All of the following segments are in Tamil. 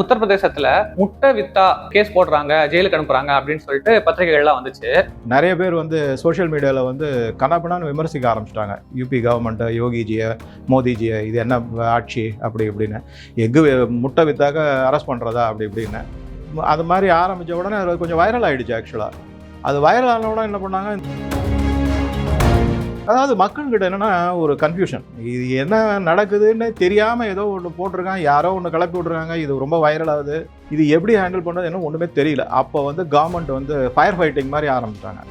உத்தரப்பிரதேசத்துல முட்டை வித்தா கேஸ் போடுறாங்க ஜெயிலுக்கு அனுப்புறாங்க அப்படின்னு சொல்லிட்டு பத்திரிகைகள்லாம் வந்துச்சு. நிறைய பேர் வந்து சோஷியல் மீடியாவில் வந்து கண்ணாப்பினான்னு விமர்சிக்க ஆரம்பிச்சிட்டாங்க. யூபி கவர்மெண்ட்டை யோகிஜியை மோதிஜியை இது என்ன ஆட்சி அப்படி இப்படின்னு. எக்கு முட்டை வித்தாக அரெஸ்ட் பண்ணுறதா அப்படி இப்படின்னு. அது மாதிரி ஆரம்பித்த உடனே அது கொஞ்சம் வைரல் ஆயிடுச்சு ஆக்சுவலாக அது வைரல் ஆன உடனே என்ன பண்ணாங்க? அதாவது மக்கள்கிட்ட என்னென்னா ஒரு கன்ஃபியூஷன் இது என்ன நடக்குதுன்னு தெரியாமல் ஏதோ ஒன்று போட்டிருக்காங்க யாரோ ஒன்று கிளப்பி விட்ருக்காங்க இது ரொம்ப வைரல் ஆகுது. இது எப்படி ஹேண்டில் பண்ணுறது என்ன ஒன்றுமே தெரியல. அப்போ வந்து கவர்மெண்ட் வந்து ஃபயர் ஃபைட்டிங் மாதிரி ஆரம்பிச்சிட்டாங்க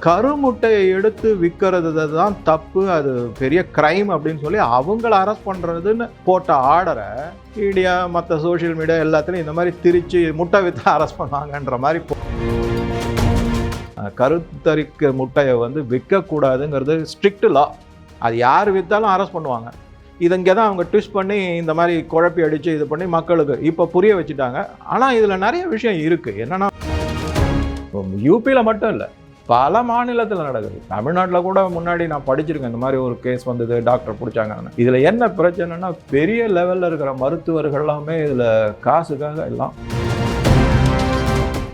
கருமுட்டையை எடுத்து விற்கிறது தான் தப்பு அது பெரிய கிரைம் அப்படின்னு சொல்லி அவங்கள அரெஸ்ட் பண்ணுறதுன்னு போட்ட ஆர்டரை மீடியா மற்ற சோஷியல் மீடியா எல்லாத்துலேயும் இந்த மாதிரி திரிச்சு முட்டை விற்று அரெஸ்ட் பண்ணாங்கன்ற மாதிரி போ- கருத்தரிக்க முட்டையை வந்து விற்கக்கூடாதுங்கிறது ஸ்ட்ரிக்ட் லா அது யார் விற்றாலும் அரெஸ்ட் பண்ணுவாங்க. இது இங்கே தான் அவங்க ட்விஸ்ட் பண்ணி இந்த மாதிரி குழப்பி அடித்து இது பண்ணி மக்களுக்கு இப்போ புரிய வச்சுட்டாங்க. ஆனால் இதில் நிறைய விஷயம் இருக்குது என்னென்னா யூபியில் மட்டும் இல்லை பல மாநிலத்தில் நடக்குது. தமிழ்நாட்டில் கூட முன்னாடி நான் படிச்சிருக்கேன். இந்த மாதிரி ஒரு கேஸ் வந்தது டாக்டர் பிடிச்சாங்கன்னு. இதில் என்ன பிரச்சனைனா பெரிய லெவலில் இருக்கிற மருத்துவர்கள் எல்லாமே இதில் காசுக்காக எல்லாம்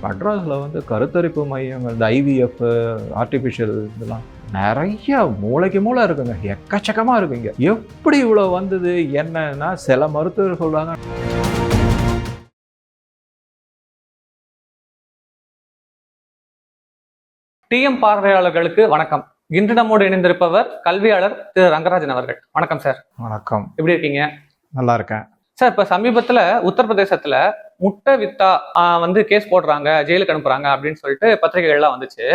மெட்ராஸில் வந்து கருத்தரிப்பு மையங்கள் இந்த ஐவிஎஃப் ஆர்டிஃபிஷியல் இதெல்லாம் நிறைய மூளைக்கு மூளை இருக்குங்க. எக்கச்சக்கமாக இருக்குங்க எப்படி இவ்வளோ வந்தது என்னன்னா சில மருத்துவர் சொல்றாங்க. டிஎம் பார்வையாளர்களுக்கு வணக்கம். இன்று நம்மோடு இணைந்திருப்பவர் கல்வியாளர் திரு ரங்கராஜன் அவர்கள். வணக்கம் சார். வணக்கம். எப்படி இருக்கீங்க? நல்லா இருக்கேன். சார் இப்ப சமீபத்துல உத்தரப்பிரதேசத்துல முட்டை வித்தா வந்து கேஸ் போடுறாங்க ஜெயிலுக்கு அனுப்புறாங்க அப்படின்னு சொல்லிட்டு பத்திரிகைகள்லாம் வந்துச்சு.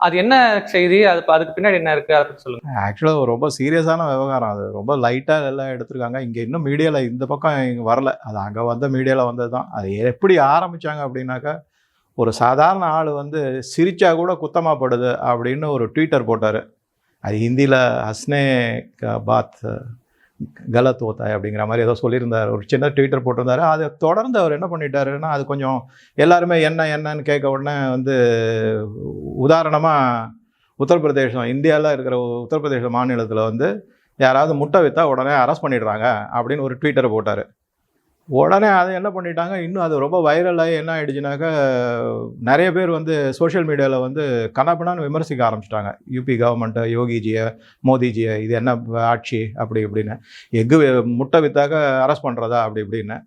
அது என்ன செய்தி? அது அதுக்கு பின்னாடி என்ன இருக்கு? அப்படின்னு சொல்லுங்க. ஆக்சுவலாக ரொம்ப சீரியஸான விவகாரம். அது ரொம்ப லைட்டாக எல்லாம் எடுத்திருக்காங்க. இங்கே இன்னும் மீடியாவில் இந்த பக்கம் இங்கே வரல. அது அங்கே வந்த மீடியாவில் வந்தது தான் அது எப்படி ஆரம்பித்தாங்க அப்படின்னாக்கா ஒரு சாதாரண ஆள் வந்து சிரிச்சா கூட குத்தமாப்படுது அப்படின்னு ஒரு ட்விட்டர் போட்டார். அது ஹிந்தியில் ஹஸ்னே க பாத் கலத் ஓத்தாய் அப்படிங்கிற மாதிரி ஏதோ சொல்லியிருந்தார். ஒரு சின்ன ட்விட்டர் போட்டிருந்தாரு. அதை தொடர்ந்து அவர் என்ன பண்ணிட்டாருன்னா அது கொஞ்சம் எல்லாருமே என்ன என்னன்னு கேட்க உடனே வந்து உதாரணமாக உத்தரப்பிரதேசம் இந்தியாவில் இருக்கிற உத்தரப்பிரதேச மாநிலத்தில் வந்து யாராவது முட்டை விற்றா உடனே அரெஸ்ட் பண்ணிடுறாங்க அப்படின்னு ஒரு ட்விட்டர் போட்டார். உடனே அதை என்ன பண்ணிட்டாங்க? இன்னும் அது ரொம்ப வைரலாகி என்ன ஆயிடுச்சுனாக்கா நிறைய பேர் வந்து சோஷியல் மீடியாவில் வந்து கண்ணாப்பினான்னு விமர்சிக்க ஆரம்பிச்சிட்டாங்க. யூபி கவர்மெண்ட்டை யோகிஜியை மோதிஜியை இது என்ன ஆட்சி? அப்படி இப்படின்னு. எக்கு முட்டை வித்தாக்க அரெஸ்ட் பண்ணுறதா அப்படி இப்படின்னு.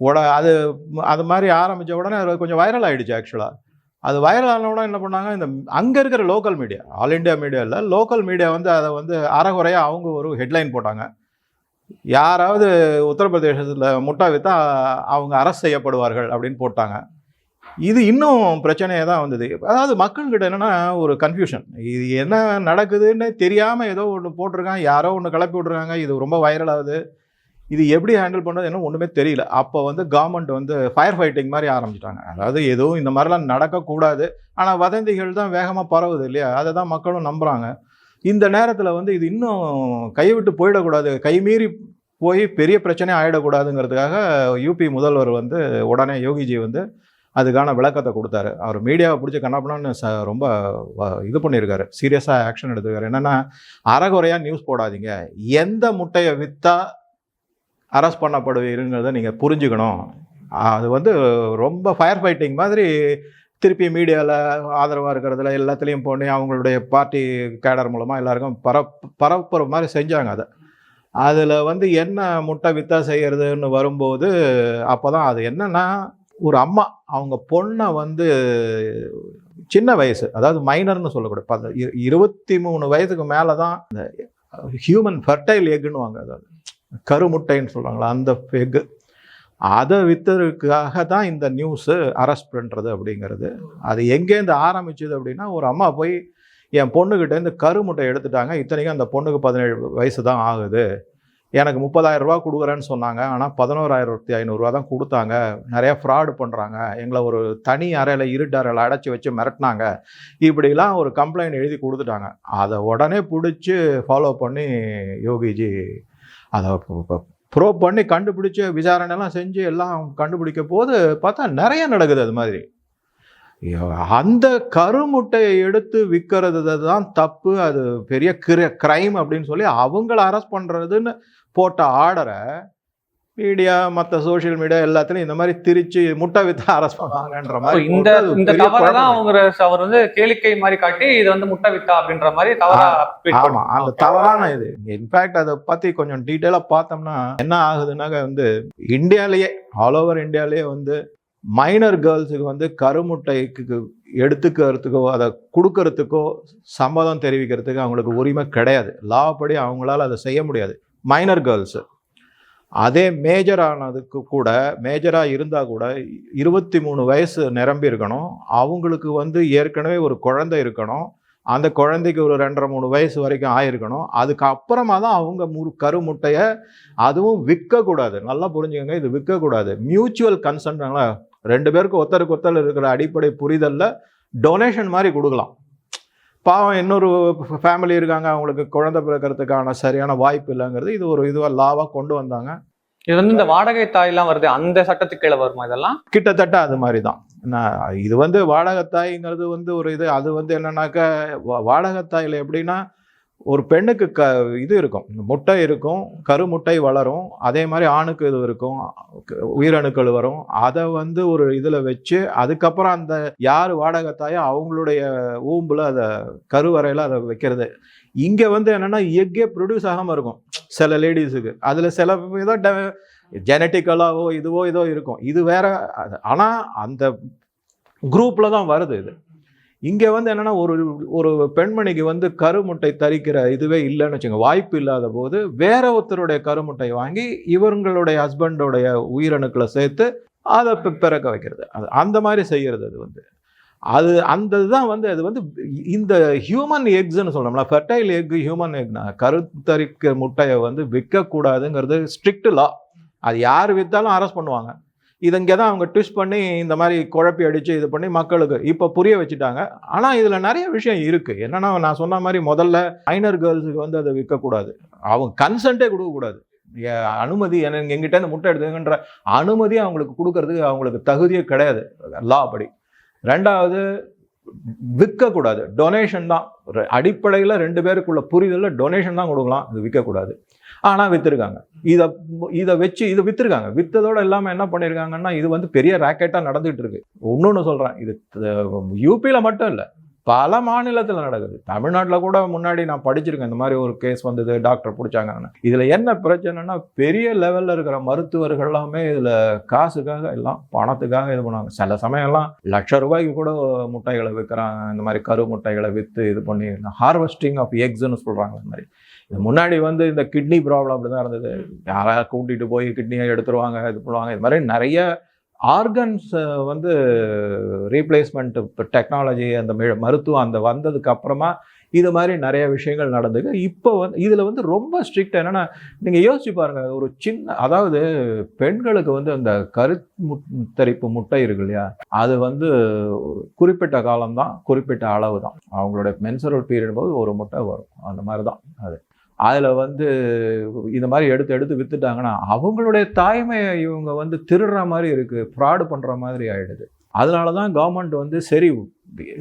உட அது அது மாதிரி ஆரம்பித்த உடனே அது கொஞ்சம் வைரல் ஆகிடுச்சு ஆக்சுவலாக அது வைரல் ஆனவுடனே உடனே என்ன பண்ணாங்க? இந்த அங்கே இருக்கிற local media all India media இல்லை லோக்கல் மீடியா வந்து அதை வந்து அறகுறையாக அவங்க ஒரு ஹெட்லைன் போட்டாங்க. யாராவது உத்தரப்பிரதேசத்தில் முட்டா விற்றா அவங்க அரசு செய்யப்படுவார்கள் அப்படின்னு போட்டாங்க. இது இன்னும் பிரச்சனையாக தான் வந்தது. அதாவது மக்கள்கிட்ட என்னென்னா ஒரு கன்ஃபியூஷன் இது என்ன நடக்குதுன்னு தெரியாமல் ஏதோ ஒன்று போட்டிருக்காங்க யாரோ ஒன்று கிளப்பி விட்ருக்காங்க இது ரொம்ப வைரல் ஆகுது. இது எப்படி ஹேண்டில் பண்ணுறது என்ன ஒன்றுமே தெரியல. அப்போ வந்து கவர்மெண்ட் வந்து ஃபயர் ஃபைட்டிங் மாதிரி ஆரம்பிச்சிட்டாங்க. அதாவது எதுவும் இந்த மாதிரிலாம் நடக்கக்கூடாது. ஆனால் வதந்திகள் தான் வேகமாக பரவுது இல்லையா? அதை தான் மக்களும் நம்புகிறாங்க இந்த நேரத்தில் வந்து இது இன்னும் கைவிட்டு போயிடக்கூடாது. கைமீறி போய் பெரிய பிரச்சனை ஆகிடக்கூடாதுங்கிறதுக்காக யூபி முதல்வர் வந்து உடனே யோகிஜி வந்து அதுக்கான விளக்கத்தை கொடுத்தாரு. அவர் மீடியாவை பிடிச்சி கண்ணாப்பண்ணு ச ரொம்ப வ- இது பண்ணியிருக்காரு. சீரியஸாக ஆக்ஷன் எடுத்துக்காரு என்னென்னா அறகுறையாக நியூஸ் போடாதீங்க. எந்த முட்டையை விற்றா அரெஸ்ட் பண்ணப்படுவீருங்கிறத நீங்கள் புரிஞ்சுக்கணும். அது வந்து ரொம்ப ஃபயர் ஃபைட்டிங் மாதிரி திருப்பி மீடியாவில் ஆதரவாக இருக்கிறதுல எல்லாத்துலேயும் போனி அவங்களுடைய பார்ட்டி கேடர் மூலமாக எல்லாருக்கும் பரப் பரப்புற மாதிரி செஞ்சாங்க அதை. அதில் வந்து என்ன முட்டை வித்தா செய்கிறதுன்னு வரும்போது அப்போ தான் அது என்னென்னா ஒரு அம்மா அவங்க பொண்ணை வந்து சின்ன வயசு அதாவது மைனர்னு சொல்லக்கூடாது இரு- இருபத்தி மூணு வயதுக்கு மேலே தான் இந்த ஹியூமன் ஃபர்டைல் எக்குன்னுவாங்க அதாவது கருமுட்டைன்னு சொல்கிறாங்களா அந்த எக்கு அதை வித்ததுக்காக தான் இந்த நியூஸு அரெஸ்ட் பண்ணுறது அப்படிங்கிறது. அது எங்கேருந்து ஆரம்பிச்சது அப்படின்னா ஒரு அம்மா போய் என் பொண்ணுக்கிட்ட இந்த கருமுட்டை எடுத்துட்டாங்க. இத்தனைக்கும் அந்த பொண்ணுக்கு பதினேழு வயசு தான் ஆகுது. எனக்கு முப்பதாயிரம் ரூபா கொடுக்குறேன்னு சொன்னாங்க. ஆனால் பதினோராயிரத்தி ஐநூறுரூவா தான் கொடுத்தாங்க. நிறையா ஃப்ராடு பண்ணுறாங்க எங்களை ஒரு தனி அறையில் இருட்டு அறையில் அடைச்சி வச்சு மிரட்டினாங்க. இப்படிலாம் ஒரு கம்ப்ளைண்ட் எழுதி கொடுத்துட்டாங்க. அதை உடனே பிடிச்சி ஃபாலோ பண்ணி யோகிஜி அதை ப்ரோ பண்ணி கண்டுபிடிச்சு விசாரணைலாம் செஞ்சு எல்லாம் கண்டுபிடிக்க போது பார்த்தா நிறைய நடக்குது அது மாதிரி. அந்த கருமுட்டையை எடுத்து விற்கிறது தான் தப்பு. அது பெரிய கிரைம் அப்படின்னு சொல்லி அவங்கள அரெஸ்ட் பண்ணுறதுன்னு போட்ட ஆர்டரை மீடியா மற்ற சோஷியல் மீடியா எல்லாத்துலயும் இந்த மாதிரி திரிச்சு முட்டை வித்து அரெஸ்ட் பண்ணுவாங்கன்ற மாதிரி இந்த இந்த தவறை தான். அவங்க அவர் வந்து கேளிக்கை மாதிரி காட்டி இது வந்து முட்டை வித்தா அப்படின்ற மாதிரி தவறா ஆமா. அந்த தவறான இது இன்ஃபேக்ட் அதை பத்தி கொஞ்சம் டீட்டெயிலா பார்த்தோம்னா என்ன ஆகுதுன்னாக்க வந்து இந்தியாலயே ஆல் ஓவர் இந்தியாலயே வந்து மைனர் கேர்ள்ஸுக்கு வந்து கருமுட்டைக்கு எடுத்துக்கிறதுக்கோ அதை கொடுக்கறதுக்கோ சம்மதம் தெரிவிக்கிறதுக்கு அவங்களுக்கு உரிமை கிடையாது லா படி அவங்களால அதை செய்ய முடியாது மைனர் கேர்ள்ஸு அதே மேஜரானதுக்கு கூட மேஜராக இருந்தால் கூட இருபத்தி மூணு வயசு நிரம்பி இருக்கணும். அவங்களுக்கு வந்து ஏற்கனவே ஒரு குழந்தை இருக்கணும். அந்த குழந்தைக்கு ஒரு ரெண்டரை மூணு வயசு வரைக்கும் ஆயிருக்கணும். அதுக்கு அப்புறமா தான் அவங்க முரு கரு முட்டையை அதுவும் விற்கக்கூடாது. நல்லா புரிஞ்சுக்கோங்க இது விற்கக்கூடாது. மியூச்சுவல் கன்சன்ட்ங்களா ரெண்டு பேருக்கு ஒத்தருக்கு ஒருத்தர் இருக்கிற அடிப்படை புரிதலில் டொனேஷன் மாதிரி கொடுக்கலாம். பாவம் இன்னொரு ஃபேமிலி இருக்காங்க அவங்களுக்கு குழந்தை பிறக்கிறதுக்கான சரியான வாய்ப்பு இல்லைங்கிறது இது ஒரு இதுவாக லாவாக கொண்டு வந்தாங்க. இது வந்து இந்த வாடகை தாய்லாம் வருது அந்த சட்டத்துக்கு கீழே வருமா இதெல்லாம்? கிட்டத்தட்ட அது மாதிரி தான் இது வந்து வாடகத்தாய்ங்கிறது வந்து ஒரு இது அது வந்து என்னன்னாக்கா வா- வாடகத்தாயில் எப்படின்னா ஒரு பெண்ணுக்கு க இது இருக்கும். முட்டை இருக்கும் கருமுட்டை வளரும் அதே மாதிரி ஆணுக்கு இது இருக்கும் உயிரணுக்கள் வரும். அதை வந்து ஒரு இதில் வச்சு அதுக்கப்புறம் அந்த யார் வாடகத்தாயோ அவங்களுடைய ஊம்பில் அதை கருவறையில் அதை வைக்கிறது. இங்கே வந்து என்னென்னா எக்கே ப்ரொடியூஸ் ஆகாமல் இருக்கும். சில லேடிஸுக்கு அதில் சில ஏதோ ஜெனட்டிக்கலாவோ இதுவோ இதோ இருக்கும். இது வேற ஆனால் அந்த குரூப்பில் தான் வருது இது. இங்கே வந்து என்னென்னா ஒரு ஒரு பெண்மணிக்கு வந்து கருமுட்டை தரிக்கிற இதுவே இல்லைன்னு வச்சுங்க வாய்ப்பு இல்லாத போது வேற ஒருத்தருடைய கருமுட்டை வாங்கி இவங்களுடைய ஹஸ்பண்டோடைய உயிரணுக்களை சேர்த்து அதை பிறக்க வைக்கிறது. அது அந்த மாதிரி செய்கிறது அது வந்து. அது அந்த இதுதான் வந்து அது வந்து இந்த ஹியூமன் எக்ஸ்ன்னு சொல்லணும்ல ஃபெர்டைல் எக் ஹியூமன் எக்னா கருத்தரிக்க முட்டையை வந்து விற்கக்கூடாதுங்கிறது ஸ்ட்ரிக்ட் லா அது யார் விற்றாலும் அரெஸ்ட் பண்ணுவாங்க. இது இங்கே தான் அவங்க ட்விஸ்ட் பண்ணி இந்த மாதிரி குழப்பி அடித்து இது பண்ணி மக்களுக்கு இப்போ புரிய வச்சுட்டாங்க. ஆனால் இதில் நிறைய விஷயம் இருக்குது என்னென்னா நான் சொன்ன மாதிரி முதல்ல மைனர் கேர்ள்ஸுக்கு வந்து அதை விற்கக்கூடாது. அவங்க கன்சென்ட்டே கொடுக்கக்கூடாது. அனுமதி எனக்கு எங்கிட்ட இந்த முட்டை எடுத்துங்கன்ற அனுமதி அவங்களுக்கு கொடுக்கறதுக்கு அவங்களுக்கு தகுதியே கிடையாது. லா படி ரெண்டாவது விற்கக்கூடாது. டொனேஷன் தான். அடிப்படையில் ரெண்டு பேருக்குள்ள புரிதலில் டொனேஷன் தான் கொடுக்கலாம். இது விற்கக்கூடாது. ஆனால் விற்றுருக்காங்க இதை இதை வச்சு இதை விற்றுருக்காங்க விற்றதோட இல்லாமல் என்ன பண்ணியிருக்காங்கன்னா இது வந்து பெரிய ராக்கெட்டாக நடந்துகிட்டு இருக்கு இன்னொன்று சொல்கிறேன் இது யூபியில் மட்டும் இல்லை. பல மாநிலத்தில் நடக்குது. தமிழ்நாட்டில் கூட முன்னாடி நான் படிச்சிருக்கேன். இந்த மாதிரி ஒரு கேஸ் வந்தது டாக்டர் பிடிச்சாங்கன்னு. இதில் என்ன பிரச்சனைனா பெரிய லெவலில் இருக்கிற மருத்துவர்கள் எல்லாமே இதில் காசுக்காக எல்லாம் பணத்துக்காக இது பண்ணுவாங்க. சில சமயம்லாம் லட்ச ரூபாய்க்கு கூட முட்டைகளை விற்கிறாங்க இந்த மாதிரி கரு முட்டைகளை விற்று இது பண்ணி ஹார்வெஸ்டிங் ஆஃப் எக்ஸ்னு சொல்கிறாங்க இந்த மாதிரி முன்னாடி வந்து இந்த கிட்னி ப்ராப்ளம் அப்படி தான் இருந்தது யாராவது கூட்டிகிட்டு போய் கிட்னியை எடுத்துருவாங்க இது பண்ணுவாங்க. இது மாதிரி நிறைய ஆர்கன்ஸ் வந்து ரீப்ளேஸ்மெண்ட் டெக்னாலஜி அந்த மருத்துவம் அந்த வந்ததுக்கு அப்புறமா இது மாதிரி நிறைய விஷயங்கள் நடந்தது. இப்போ வந்து இதில் வந்து ரொம்ப ஸ்ட்ரிக்ட் என்னென்னா நீங்கள் யோசிச்சு பாருங்க ஒரு சின்ன அதாவது பெண்களுக்கு வந்து அந்த கருத்தரிப்பு முட்டை இருக்கு இல்லையா? அது வந்து குறிப்பிட்ட காலம்தான் குறிப்பிட்ட அளவு தான் அவங்களுடைய மென்சுரல் பீரியட் போது ஒரு முட்டை வரும். அந்த மாதிரி தான் அது. அதில் வந்து இந்த மாதிரி எடுத்து எடுத்து விற்றுட்டாங்கன்னா அவங்களுடைய தாய்மையை இவங்க வந்து திருடுற மாதிரி இருக்குது ஃப்ராடு பண்ணுற மாதிரி ஆகிடுது அதனால தான் கவர்மெண்ட் வந்து சரி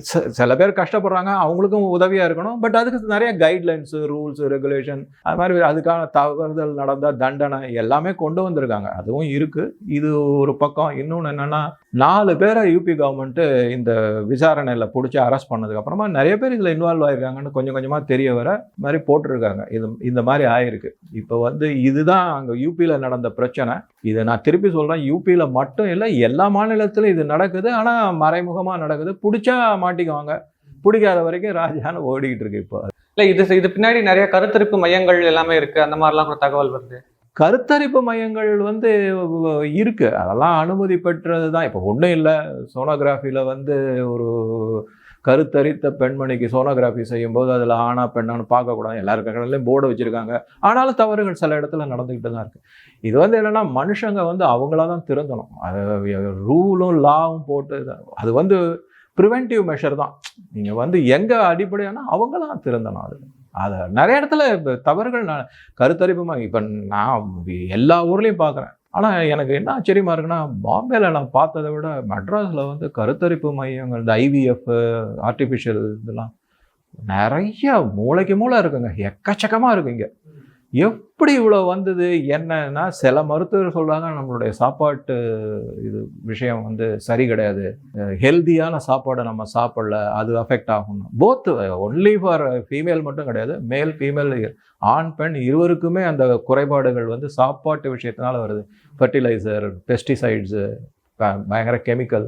ச- சில பேர் கஷ்டப்படுறாங்க அவங்களுக்கும் உதவியாக இருக்கணும் பட் அதுக்கு நிறைய கைட்லைன்ஸு ரூல்ஸு ரெகுலேஷன் அது மாதிரி அதுக்கான தவறுதல் நடந்தால் தண்டனை எல்லாமே கொண்டு வந்திருக்காங்க. அதுவும் இருக்குது இது ஒரு பக்கம். இன்னொன்று என்னென்னா நாலு பேரை யூபி கவர்மெண்ட்டு இந்த விசாரணையில் பிடிச்சி அரெஸ்ட் பண்ணதுக்கப்புறமா நிறைய பேர் இதில் இன்வால்வ் ஆயிருக்காங்கன்னு கொஞ்சம் கொஞ்சமாக தெரிய வர மாதிரி போட்டிருக்காங்க. இது இந்த மாதிரி ஆயிருக்கு. இப்போ வந்து இதுதான் அங்கே யூபியில் நடந்த பிரச்சனை. இதை நான் திருப்பி சொல்கிறேன் யூபியில் மட்டும் இல்லை எல்லா மாநிலத்திலும் இது நடக்குது. ஆனால் மறைமுகமாக நடக்குது. பிடிச்சா மாட்டிக்குவாங்க. பிடிக்காத வரைக்கும் ராஜான்னு ஓடிக்கிட்டு இருக்கு இப்போ. இல்லை இது இது பின்னாடி நிறைய கருத்திருப்பு மையங்கள் எல்லாமே இருக்குது அந்த மாதிரிலாம் கூட தகவல் வருது. கருத்தரிப்பு மையங்கள் வந்து இருக்குது அதெல்லாம் அனுமதி பெற்றது தான் இப்போ ஒன்றும் இல்லை. சோனோகிராஃபியில் வந்து ஒரு கருத்தரித்த பெண்மணிக்கு சோனோகிராஃபி செய்யும்போது அதில் ஆணா பெண்ணான்னு பார்க்கக்கூடாது. எல்லா இடங்கள்லையும் போர்டு வச்சுருக்காங்க. ஆனாலும் தவறுகள் சில இடத்துல நடந்துக்கிட்டு தான் இருக்குது இது வந்து என்னென்னா மனுஷங்க வந்து அவங்களா தான் திருந்தணும். அது ரூலும் லாவும் போட்டு அது வந்து ப்ரிவென்டிவ் மெஷர் தான். நீங்கள் வந்து எங்கே அடிப்படையான அவங்களாம் திருந்தணும் அது. அது நிறைய இடத்துல இப்போ தவறுகள் நான் கருத்தரிப்பு இப்போ நான் எல்லா ஊர்லேயும் பார்க்குறேன் ஆனால் எனக்கு என்ன ஆச்சரியமாக இருக்குன்னா பாம்பேல நான் பார்த்ததை விட மெட்ராஸில் வந்து கருத்தரிப்பு மையங்கள் இந்த ஐவிஎஃப் ஆர்டிஃபிஷியல் இதெல்லாம் நிறைய மூளைக்கு மூளை இருக்குங்க. எக்கச்சக்கமாக இருக்கு இங்கே. எப்படி இவ்வளோ வந்தது என்னன்னா சில மருத்துவர் சொல்கிறாங்க நம்மளுடைய சாப்பாட்டு இது விஷயம் வந்து சரி கிடையாது. ஹெல்தியான சாப்பாடை நம்ம சாப்பிடல அது அஃபெக்ட் ஆகும் போத் ஒன்லி ஃபார் ஃபீமேல் மட்டும் கிடையாது மேல் ஃபீமேல் ஆண் பெண் இருவருக்குமே அந்த குறைபாடுகள் வந்து சாப்பாட்டு விஷயத்தினால வருது. ஃபர்டிலைசர் பெஸ்டிசைட்ஸு பயங்கர கெமிக்கல்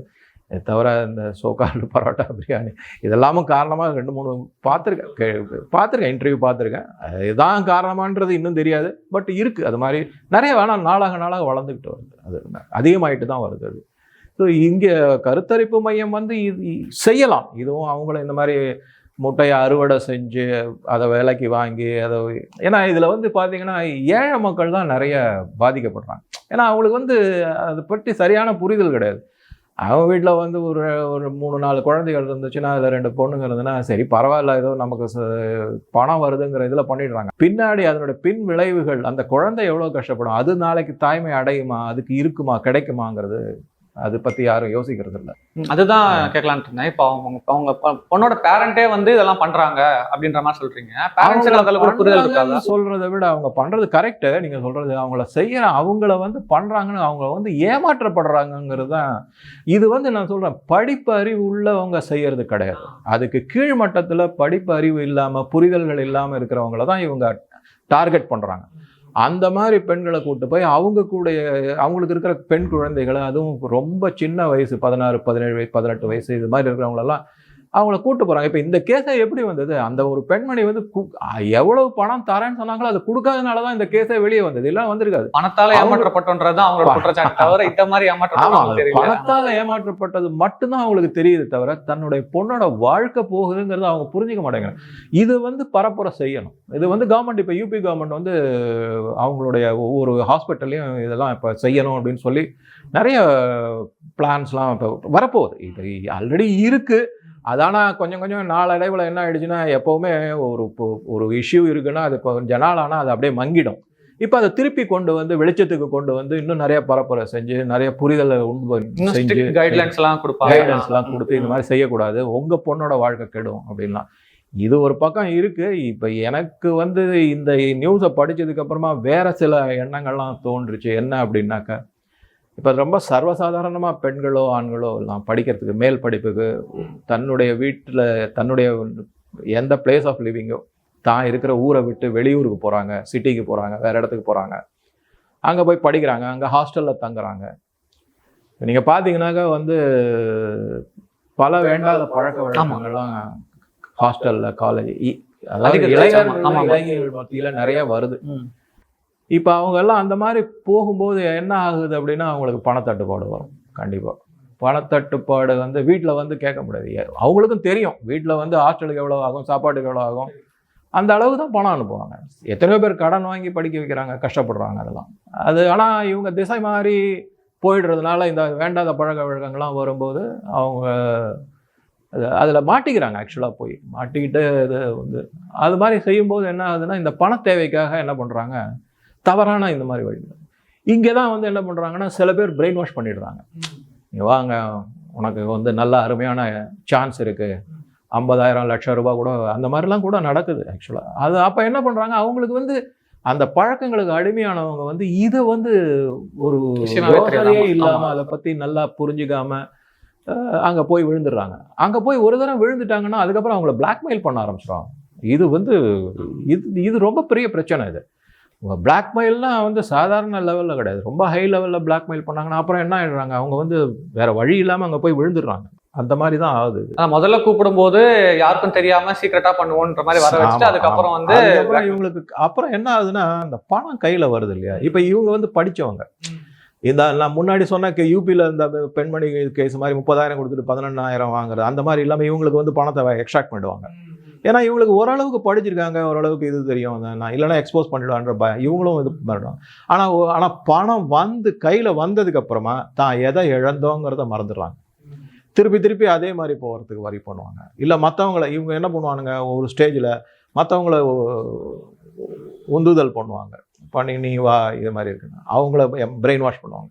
தவிர இந்த சோக்கால் பரோட்டா பிரியாணி இதெல்லாமும் காரணமாக ரெண்டு மூணு பார்த்துருக்கேன் கே- பார்த்துருக்கேன் இன்டர்வியூ பார்த்துருக்கேன் இதுதான் காரணமான்றது இன்னும் தெரியாது. பட் இருக்குது அது மாதிரி நிறைய வேணாம். நாளாக நாளாக வளர்ந்துக்கிட்டு வருது. அது அதிகமாகிட்டு தான் வருது அது. ஸோ இங்கே கருத்தரிப்பு மையம் வந்து இது செய்யலாம். இதுவும் அவங்கள இந்த மாதிரி முட்டையை அறுவடை செஞ்சு அதை விலைக்கு வாங்கி அதை ஏன்னா இதில் வந்து பார்த்தீங்கன்னா ஏழை மக்கள் தான் நிறைய பாதிக்கப்படுறாங்க. ஏன்னா அவங்களுக்கு வந்து அதை பற்றி சரியான புரிதல் கிடையாது. அவன் வீட்டில் வந்து ஒரு ஒரு மூணு நாலு குழந்தைகள் இருந்துச்சுன்னா அதில் ரெண்டு பொண்ணுங்க இருந்ததுன்னா சரி பரவாயில்ல ஏதோ நமக்கு ச- பணம் வருதுங்கிற இதில் பண்ணிடுறாங்க. பின்னாடி அதனோட பின் விளைவுகள் அந்த குழந்தை எவ்வளோ கஷ்டப்படும் அது நாளைக்கு தாய்மை அடையுமா அதுக்கு இருக்குமா கிடைக்குமாங்கிறது அதை பற்றி யாரும் யோசிக்கிறது இல்லை அதுதான் கேட்கலான்ட்டு இருந்தேன். இப்போ அவங்க அவங்க பொண்ணோட பேரண்டே வந்து இதெல்லாம் பண்றாங்க அப்படின்ற மாதிரி புரிதல் இருக்காதா? பண்றாங்கன்னு சொல்றதை விட அவங்க பண்றது கரெக்டு நீங்க சொல்றது அவங்கள செய்யற அவங்கள வந்து பண்றாங்கன்னு அவங்க வந்து ஏமாற்றப்படுறாங்கங்கிறது தான் இது வந்து நான் சொல்றேன் படிப்பு அறிவு உள்ளவங்க செய்யறது கிடையாது. அதுக்கு கீழ் மட்டத்துல படிப்பு அறிவு இல்லாம புரிதல்கள் இல்லாம இருக்கிறவங்கள தான் இவங்க டார்கெட் பண்றாங்க. அந்த மாதிரி பெண்களை கூட்டு போய் அவங்க கூட அவங்களுக்கு இருக்கிற பெண் குழந்தைகளை அதுவும் ரொம்ப சின்ன வயசு பதினாறு பதினேழு வயசு பதினெட்டு வயசு இது மாதிரி இருக்கிறவங்களெல்லாம் அவங்கள கூட்டு போறாங்க. இப்போ இந்த கேஸை எப்படி வந்தது? அந்த ஒரு பெண்மணி வந்து எவ்வளவு பணம் தரேன்னு சொன்னாங்களோ அது கொடுக்காதனால தான் இந்த கேஸே வெளியே வந்தது. எல்லாம் வந்திருக்காது. பணத்தால ஏமாற்றப்பட்டோன்றது தான் அவங்களோட குற்றச்சாட்டு தவிர இந்த மாதிரி ஏமாற்றம் பணத்தால ஏமாற்றப்பட்டது மட்டும்தான் அவங்களுக்கு தெரியுது தவிர தன்னுடைய பொண்ணோட வாழ்க்கை போகுதுங்கிறத அவங்க புரிஞ்சுக்க மாட்டேங்கிறாங்க. இது வந்து பரப்புரை செய்யணும். இது வந்து கவர்மெண்ட் இப்போ யூபி கவர்மெண்ட் வந்து அவங்களுடைய ஒவ்வொரு ஹாஸ்பிட்டல்லையும் இதெல்லாம் இப்போ செய்யணும் அப்படின்னு சொல்லி நிறைய பிளான்ஸ்லாம் இப்போ வரப்போகுது. இது ஆல்ரெடி இருக்கு. அதானா கொஞ்சம் கொஞ்சம் நாளடைவில் என்ன ஆயிடுச்சுன்னா எப்போவுமே ஒரு இப்போ- ஒரு இஷ்யூ இருக்குன்னா அது கொஞ்ச நாள் ஆனால் அது அப்படியே மங்கிடும். இப்போ அதை திருப்பி கொண்டு வந்து வெளிச்சத்துக்கு கொண்டு வந்து இன்னும் நிறைய பரப்புரை செஞ்சு நிறைய புரிதலை உண்டு செஞ்சு ஸ்ட்ரிக்ட் கைட்லைன்ஸ் எல்லாம் கொடுப்பாங்க கைடன்ஸ்லாம் கொடுத்து இந்த மாதிரி செய்யக்கூடாது. உங்க பொண்ணோட வாழ்க்கை கெடும் அப்படின்லாம். இது ஒரு பக்கம் இருக்கு. இப்போ எனக்கு வந்து இந்த நியூஸை படிச்சதுக்கு அப்புறமா வேற சில எண்ணங்கள்லாம் தோன்றுச்சு. என்ன அப்படின்னாக்கா இப்போ ரொம்ப சர்வசாதாரணமாக பெண்களோ ஆண்களோ எல்லாம் படிக்கிறதுக்கு மேல் படிப்புக்கு தன்னுடைய வீட்டில் தன்னுடைய எந்த பிளேஸ் ஆஃப் லிவிங்கோ தான் இருக்கிற ஊரை விட்டு வெளியூருக்கு போகிறாங்க சிட்டிக்கு போகிறாங்க வேற இடத்துக்கு போகிறாங்க அங்கே போய் படிக்கிறாங்க அங்கே ஹாஸ்டலில் தங்குறாங்க. நீங்கள் பார்த்தீங்கன்னாக்கா வந்து பல வேண்டாத பழக்க வழக்கங்கள்லாம் ஹாஸ்டலில் காலேஜ் அதாவது இளைஞர்கள். இளைஞர்கள் மத்தியில் நிறைய வருது. இப்போ அவங்க எல்லாம் அந்த மாதிரி போகும்போது என்ன ஆகுது அப்படின்னா அவங்களுக்கு பணத்தட்டுப்பாடு வரும். கண்டிப்பாக பணத்தட்டுப்பாடு வந்து வீட்டில் வந்து கேட்க முடியாது. அவங்களுக்கும் தெரியும். வீட்டில் வந்து ஹாஸ்டலுக்கு எவ்வளோ ஆகும் சாப்பாட்டுக்கு எவ்வளோ ஆகும். அந்த அளவு தான் பணம் அனுப்புவாங்க. எத்தனையோ பேர் கடன் வாங்கி படிக்க வைக்கிறாங்க கஷ்டப்படுறாங்க அதெல்லாம். அது ஆனால் இவங்க திசை மாறி போயிடுறதுனால இந்த வேண்டாத பழக்க வழக்கங்கள்லாம் வரும்போது அவங்க அதில் மாட்டிக்கிறாங்க ஆக்சுவலாக போய். மாட்டிக்கிட்டு இது வந்து அது மாதிரி செய்யும்போது என்ன ஆகுதுன்னா இந்த பண தேவைக்காக என்ன பண்ணுறாங்க தவறான இந்த மாதிரி வழிகள் இங்கே தான் வந்து என்ன பண்ணுறாங்கன்னா சில பேர் பிரெயின் வாஷ் பண்ணிடுறாங்க. நீ வாங்க உனக்கு வந்து நல்ல அருமையான சான்ஸ் இருக்குது ஐம்பதாயிரம் லட்சம் ரூபாய் கூட அந்த மாதிரிலாம் கூட நடக்குது ஆக்சுவலாக அது அப்போ என்ன பண்ணுறாங்க அவங்களுக்கு வந்து அந்த பழக்கங்களுக்கு அடிமையானவங்க வந்து இதை வந்து ஒரு இல்லாமல். அதை பற்றி நல்லா புரிஞ்சுக்காம அஹ், அங்க போய் விழுந்துடுறாங்க. அங்க போய் ஒரு தடவை விழுந்துட்டாங்கன்னா அதுக்கப்புறம் அவங்கள பிளாக்மெயில் பண்ண ஆரம்பிச்சிடுவாங்க இது வந்து இது இது ரொம்ப பெரிய பிரச்சனை இது. பிளாக்மெயில்லாம் வந்து சாதாரண லெவலில் கிடையாது. ரொம்ப ஹை லெவலில் பிளாக்மெயில் பண்ணாங்கன்னா அப்புறம் என்ன ஆயிடுறாங்க? அவங்க வந்து வேற வழி இல்லாமல் அங்கே போய் விழுந்துடுறாங்க. அந்த மாதிரி தான் ஆகுது முதல்ல கூப்பிடும்போது யாருக்கும் தெரியாம சீக்கிரட்டா பண்ணுவோன்ற மாதிரி வர வச்சுட்டு அதுக்கப்புறம். வந்து இவங்களுக்கு அப்புறம் என்ன ஆகுதுன்னா அந்த பணம் கையில வருது இல்லையா? இப்போ இவங்க வந்து படிச்சவங்க. இந்த நான் முன்னாடி சொன்ன யூபியில் இந்த பெண்மணி கேஸ் மாதிரி முப்பதாயிரம் கொடுத்துட்டு பதினெண்ணாயிரம் வாங்குறது அந்த மாதிரி இல்லாமல் இவங்களுக்கு வந்து பணத்தை எக்ஸ்ட்ராக்ட் பண்ணிடுவாங்க. ஏன்னா இவங்களுக்கு ஓரளவுக்கு படிச்சிருக்காங்க ஓரளவுக்கு இது தெரியும். நான் இல்லைன்னா எக்ஸ்போஸ் பண்ணிடுவான்ற பயம். இவங்களும் இது பண்ணிடுவாங்க. ஆனால் ஆனால் பணம் வந்து கையில் வந்ததுக்கப்புறமா தான் எதை இழந்தோங்கிறத மறந்துடுறாங்க. திருப்பி திருப்பி அதே மாதிரி போகிறதுக்கு வரி பண்ணுவாங்க. இல்லை மற்றவங்கள இவங்க என்ன பண்ணுவானுங்க ஒரு ஸ்டேஜில் மற்றவங்கள உந்துதல் பண்ணுவாங்க. பண்ணி நீ வா இது மாதிரி இருக்குன்னு. அவங்கள பிரெயின் வாஷ் பண்ணுவாங்க.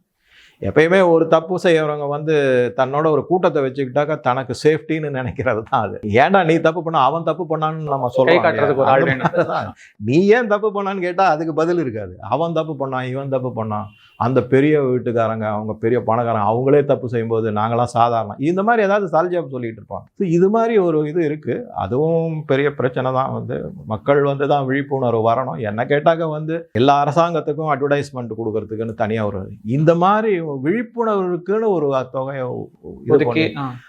எப்பயுமே ஒரு தப்பு செய்யறவங்க வந்து தன்னோட ஒரு கூட்டத்தை வச்சுக்கிட்டாக்கா தனக்கு சேஃப்டின்னு நினைக்கிறது தான் அது. ஏன்டா நீ தப்பு பண்ண அவன் தப்பு பண்ணான்னு நம்ம. சொல்லுவோம் நீ ஏன் தப்பு பண்ணான்னு கேட்டா அதுக்கு பதில் இருக்காது. அவன் தப்பு பண்ணான் இவன் தப்பு பண்ணான். அந்த பெரிய வீட்டுக்காரங்க அவங்க பெரிய பணக்காரங்க அவங்களே தப்பு செய்யும்போது நாங்களாம் சாதாரணம். இந்த மாதிரி ஏதாவது சால்ஜாப் சொல்லிட்டு இருப்பாங்க. So இது மாதிரி ஒரு இது இருக்கு. அதுவும் பெரிய பிரச்சனை தான் வந்து. மக்கள் வந்து தான் விழிப்புணர்வு வரணும். என்ன கேட்டாக்க வந்து எல்லா அரசாங்கத்துக்கும் அட்வர்டைஸ்மெண்ட் கொடுக்கறதுக்குன்னு தனியாக ஒரு இந்த மாதிரி விழிப்புணர்வுக்குன்னு ஒரு தொகையை ஒதுக்கி.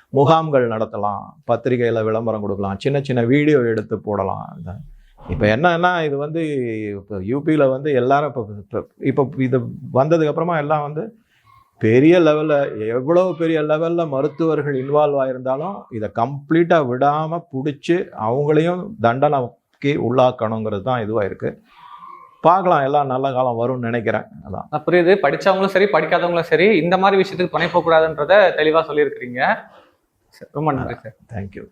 முகாம்கள் நடத்தலாம் பத்திரிகையில் விளம்பரம் கொடுக்கலாம் சின்ன சின்ன வீடியோ எடுத்து போடலாம் இப்போ என்னன்னா இது வந்து இப்போ யூபியில் வந்து எல்லாரும் இப்போ இப்போ இது வந்ததுக்கு அப்புறமா எல்லாம் வந்து பெரிய லெவலில் எவ்வளோ பெரிய லெவலில் மருத்துவர்கள் இன்வால்வ் ஆயிருந்தாலும் இதை கம்ப்ளீட்டாக விடாமல் பிடிச்சி அவங்களையும் தண்டனைக்கு உள்ளாக்கணுங்கிறது தான் இதுவாக இருக்குது பார்க்கலாம் எல்லாம் நல்ல காலம் வரும்னு நினைக்கிறேன். அதான். அது புரியுது. படிச்சவங்களும் சரி படிக்காதவங்களும் சரி இந்த மாதிரி விஷயத்துக்கு துணை போகக்கூடாதுன்றத தெளிவா சொல்லியிருக்கிறீங்க. சரி, ரொம்ப நன்றி சார். தேங்க்யூ